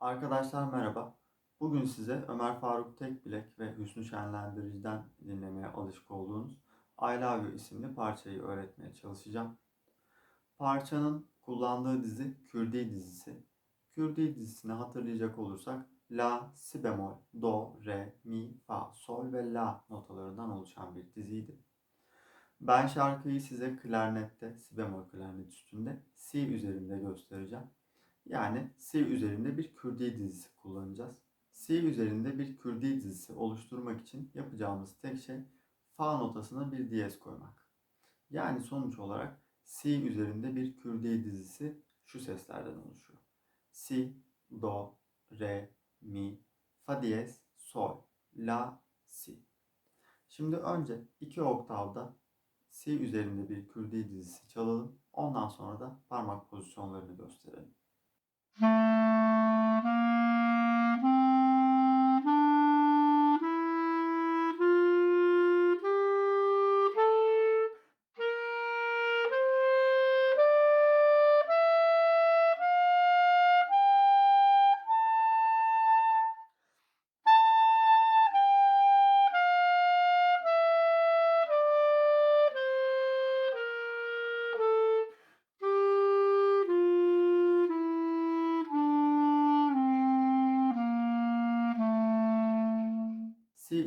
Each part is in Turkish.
Arkadaşlar merhaba. Bugün size Ömer Faruk Tekbilek ve Hüsnü Şenlendirici'den dinlemeye alışık olduğunuz I Love You isimli parçayı öğretmeye çalışacağım. Parçanın kullandığı dizi Kürdi dizisi. Kürdi dizisini hatırlayacak olursak La, Si bemol, Do, Re, Mi, Fa, Sol ve La notalarından oluşan bir diziydi. Ben şarkıyı size klarnette, si bemol klarnet üstünde, si üzerinde göstereceğim. Yani si üzerinde bir Kürdi dizisi kullanacağız. Si üzerinde bir Kürdi dizisi oluşturmak için yapacağımız tek şey fa notasına bir diyez koymak. Yani sonuç olarak si üzerinde bir Kürdi dizisi şu seslerden oluşuyor. Si, do, re, mi, fa diyez, sol, la, si. Şimdi önce iki oktavda Si üzerinde bir Kürdi dizisi çalalım. Ondan sonra da parmak pozisyonlarını gösterelim. Si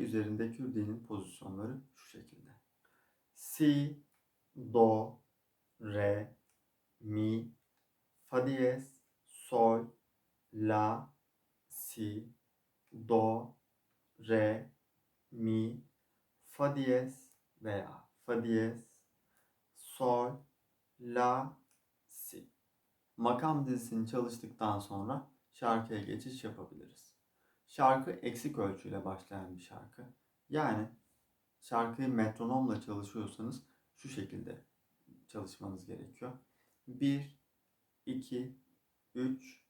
üzerinde Kürdi'nin pozisyonları şu şekilde. Si, do, re, mi, fa diyez, sol, la, si, do, re, mi, fa diyez veya fa diyez, sol, la, si. Makam dizisini çalıştıktan sonra şarkıya geçiş yapabiliriz. Şarkı eksik ölçüyle başlayan bir şarkı. Yani şarkıyı metronomla çalışıyorsanız şu şekilde çalışmanız gerekiyor. 1, 2, 3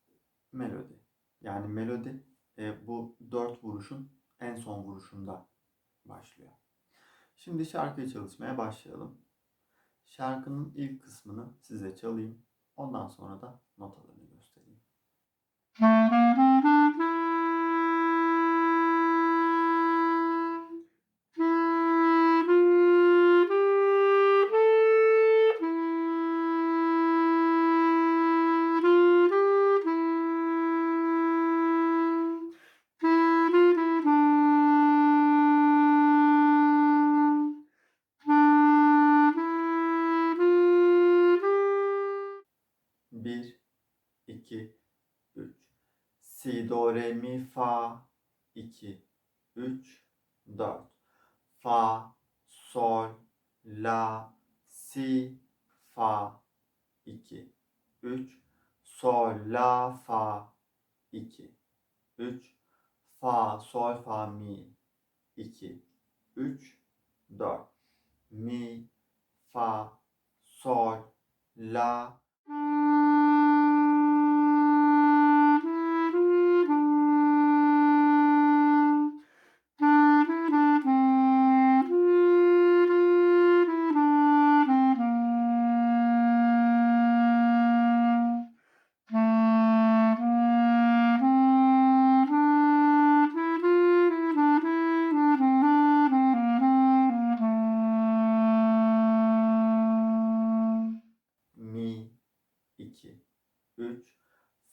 melodi. Yani melodi e, bu 4 vuruşun en son vuruşunda başlıyor. Şimdi şarkıyı çalışmaya başlayalım. Şarkının ilk kısmını size çalayım. Ondan sonra da not alırım. 1, 2, 3. Si, do, re, mi, fa, 2, 3, 4. Fa, sol, la, si, fa, 2, 3. Sol, la, fa, 2, 3. Fa, sol, fa, mi, 2, 3, 4. Mi, fa, sol, la,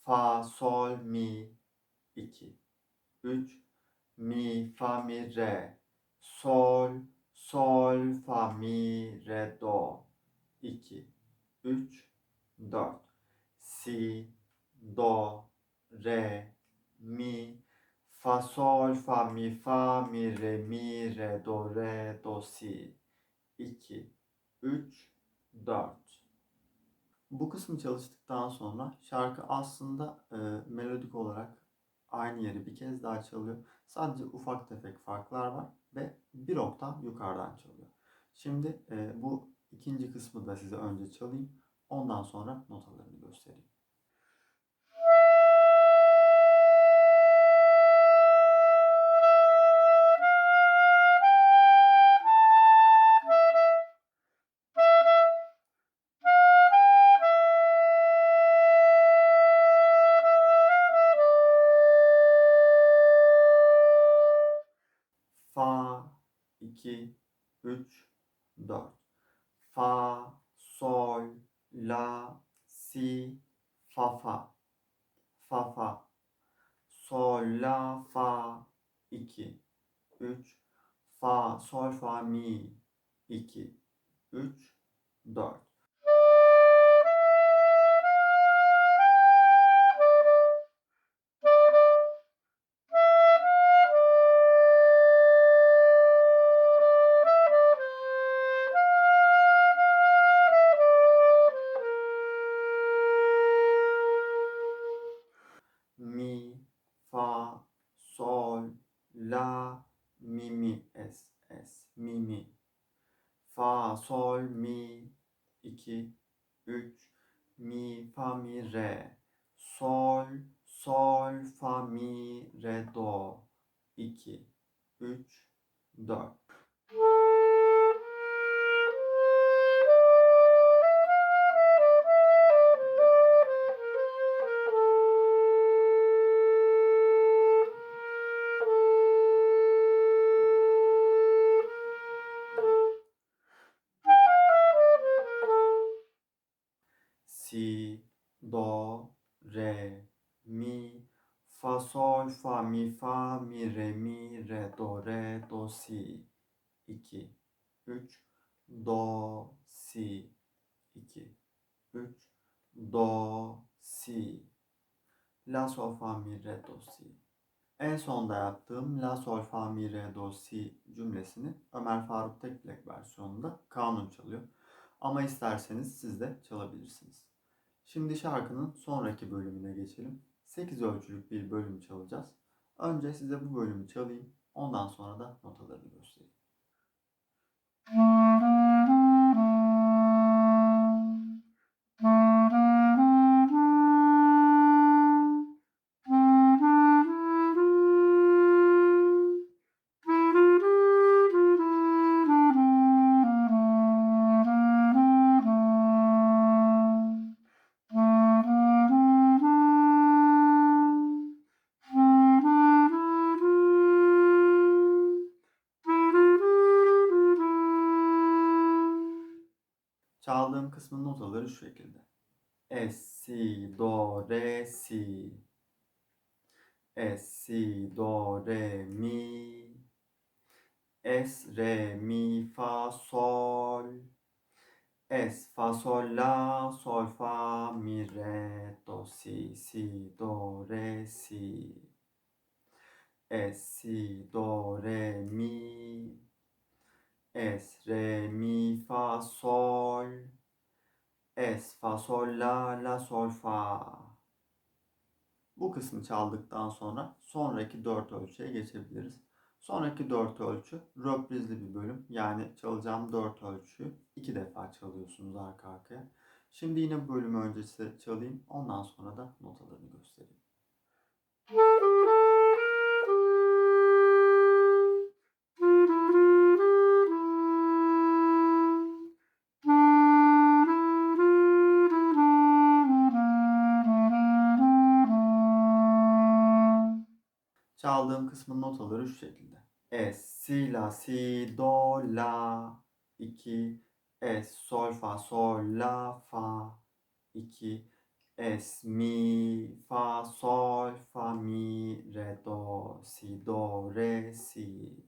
fa sol mi. 2 3 mi fa mi re. Sol sol fa mi re do. 2 3 4 si do re mi. Fa sol fa mi fa mi re mi re do re do si. 2 3 4 bu kısmı çalıştıktan sonra şarkı aslında e, melodik olarak aynı yeri bir kez daha çalıyor. Sadece ufak tefek farklar var ve bir oktav yukarıdan çalıyor. Şimdi e, bu ikinci kısmı da size önce çalayım. Ondan sonra notalarını göstereyim. Fa, sol, la, si, fa fa. Fa fa. Sol, la, fa. 2. 3. Fa, sol, fa, mi. 2. 3. 4. mi, re, do. 2, 3, 4. si, do, re, mi, fa, sol, fa, mi, fa, mi, re, mi, re, do, re, do, si. 2, 3, do, si. 2, 3, do, si. La, sol, fa, mi, re, do, si. En sonda yaptığım La, sol, fa, mi, re, do, si cümlesini Ömer Faruk Tekbilek versiyonunda kanun çalıyor. Ama isterseniz siz de çalabilirsiniz. Şimdi şarkının sonraki bölümüne geçelim. 8 ölçülük bir bölüm çalacağız. Önce size bu bölümü çalayım. Ondan sonra da notalarını göstereyim. Notaları şu şekilde. Es, si, do, re, si. Es, si, do, re, mi. Es, re, mi, fa, sol. Es, fa, sol, la, sol, fa, mi, re, do, si, si, do, re, si. Es, si, do, re, mi. Es, re, mi, fa, sol. Es, fa, sol, la, la, sol, fa. Bu kısmı çaldıktan sonra sonraki dört ölçüye geçebiliriz. Sonraki dört ölçü röprizli bir bölüm. Yani çalacağım dört ölçüyü iki defa çalıyorsunuz arka arkaya. Şimdi yine bölüm öncesi çalayım. Ondan sonra da notalarını göstereyim. Çaldığım kısmın notaları şu şekilde. Es, si, la, si, do, la. 2. Es, sol, fa, sol, la, fa. 2. Es, mi, fa, sol, fa, mi, re, do, si, do, re, si.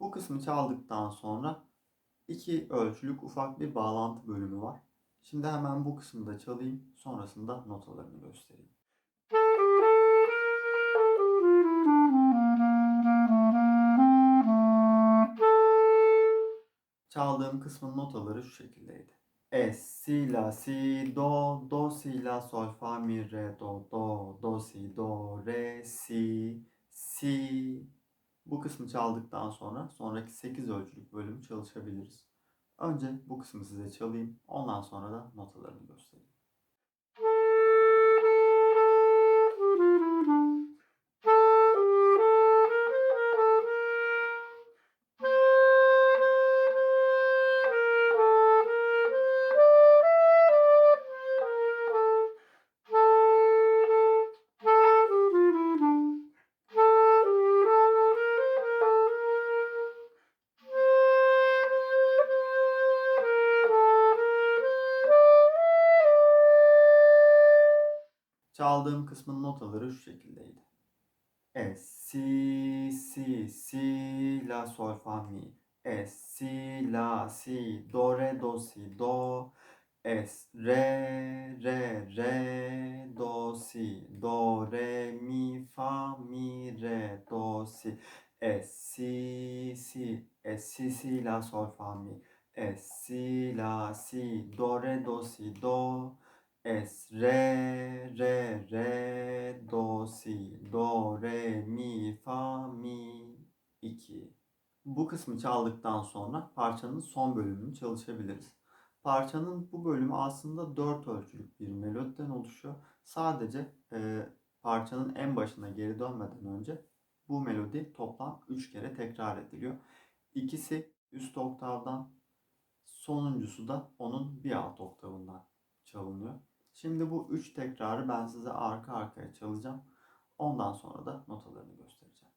Bu kısmı çaldıktan sonra iki ölçülük ufak bir bağlantı bölümü var. Şimdi hemen bu kısmı da çalayım. Sonrasında notalarını göstereyim. Çaldığım kısmın notaları şu şekildeydi. Es, si, la, si, do, do, si, la, sol, fa, mi, re, do, do, do, si, do, re, si, si. Bu kısmı çaldıktan sonra sonraki 8 ölçülük bölümü çalışabiliriz. Önce bu kısmı size çalayım. Ondan sonra da notalarını göstereyim. Çaldığım kısmın notaları şu şekildeydi. Es, si, si, si, la, sol, fa, mi. Es, si, la, si, do, re, do, si, do. Es, re, re, re, do, si, do, re, mi, fa, mi, re, do, si. Es, si, si, es, si, si, la, sol, fa, mi. Es, si, la, si, do, re, do, si, do. Es, re, re, re, do, si, do, re, mi, fa, mi, 2. Bu kısmı çaldıktan sonra parçanın son bölümünü çalışabiliriz. Parçanın bu bölümü aslında 4 ölçülük bir melodiden oluşuyor. Sadece e, parçanın en başına geri dönmeden önce bu melodi toplam 3 kere tekrar ediliyor. İkisi üst oktavdan, sonuncusu da onun bir alt oktavından çalınıyor. Şimdi bu üç tekrarı ben size arka arkaya çalacağım. Ondan sonra da notalarını göstereceğim.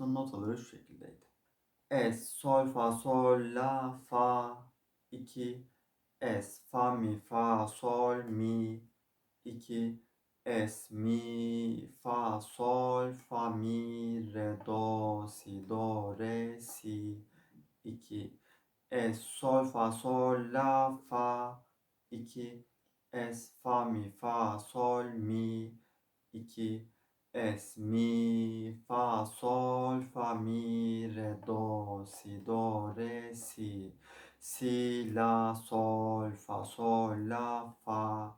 Çaldığım kısmın notaları şu şekildeydi. Es, sol, fa, sol, la, fa, 2, es, fa, mi, fa, sol, mi, 2, es, mi, fa, sol, fa, mi, re, do, si, do, re, si, 2, es, sol, fa, sol, la, fa, 2, es, fa, mi, fa, sol, mi, 2, Es, mi, fa, sol, fa, mi, re, do, si, do, re, si. Si, la, sol, fa, sol, la, fa.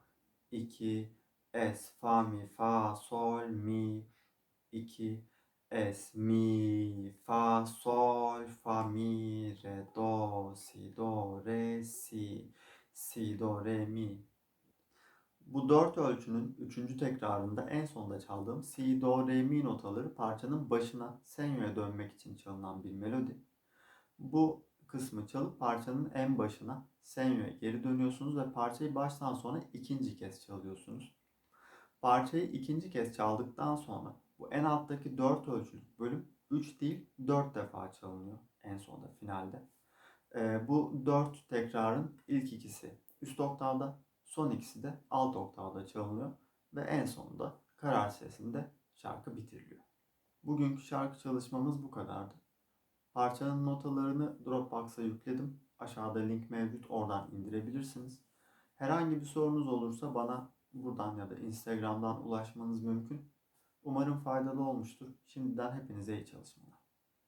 2. Es, fa, mi, fa, sol, mi. 2. Es, mi, fa, sol, fa, mi, re, do, si, do, re, si. Si, do, re, mi. Bu dört ölçünün üçüncü tekrarında en sonda çaldığım si, do, re, mi notaları parçanın başına senyo'ya dönmek için çalınan bir melodi. Bu kısmı çalıp parçanın en başına senyo'ya geri dönüyorsunuz ve parçayı baştan sona ikinci kez çalıyorsunuz. Parçayı ikinci kez çaldıktan sonra bu en alttaki dört ölçülük bölüm 3 değil 4 defa çalınıyor en sonda finalde. Ee, bu dört tekrarın ilk ikisi üst oktavda, Son ikisi de alt oktavda çalınıyor ve en sonunda karar sesinde şarkı bitiriliyor. Bugünkü şarkı çalışmamız bu kadardı. Parçanın notalarını Dropbox'a yükledim. Aşağıda link mevcut oradan indirebilirsiniz. Herhangi bir sorunuz olursa bana buradan ya da Instagram'dan ulaşmanız mümkün. Umarım faydalı olmuştur. Şimdiden hepinize iyi çalışmalar.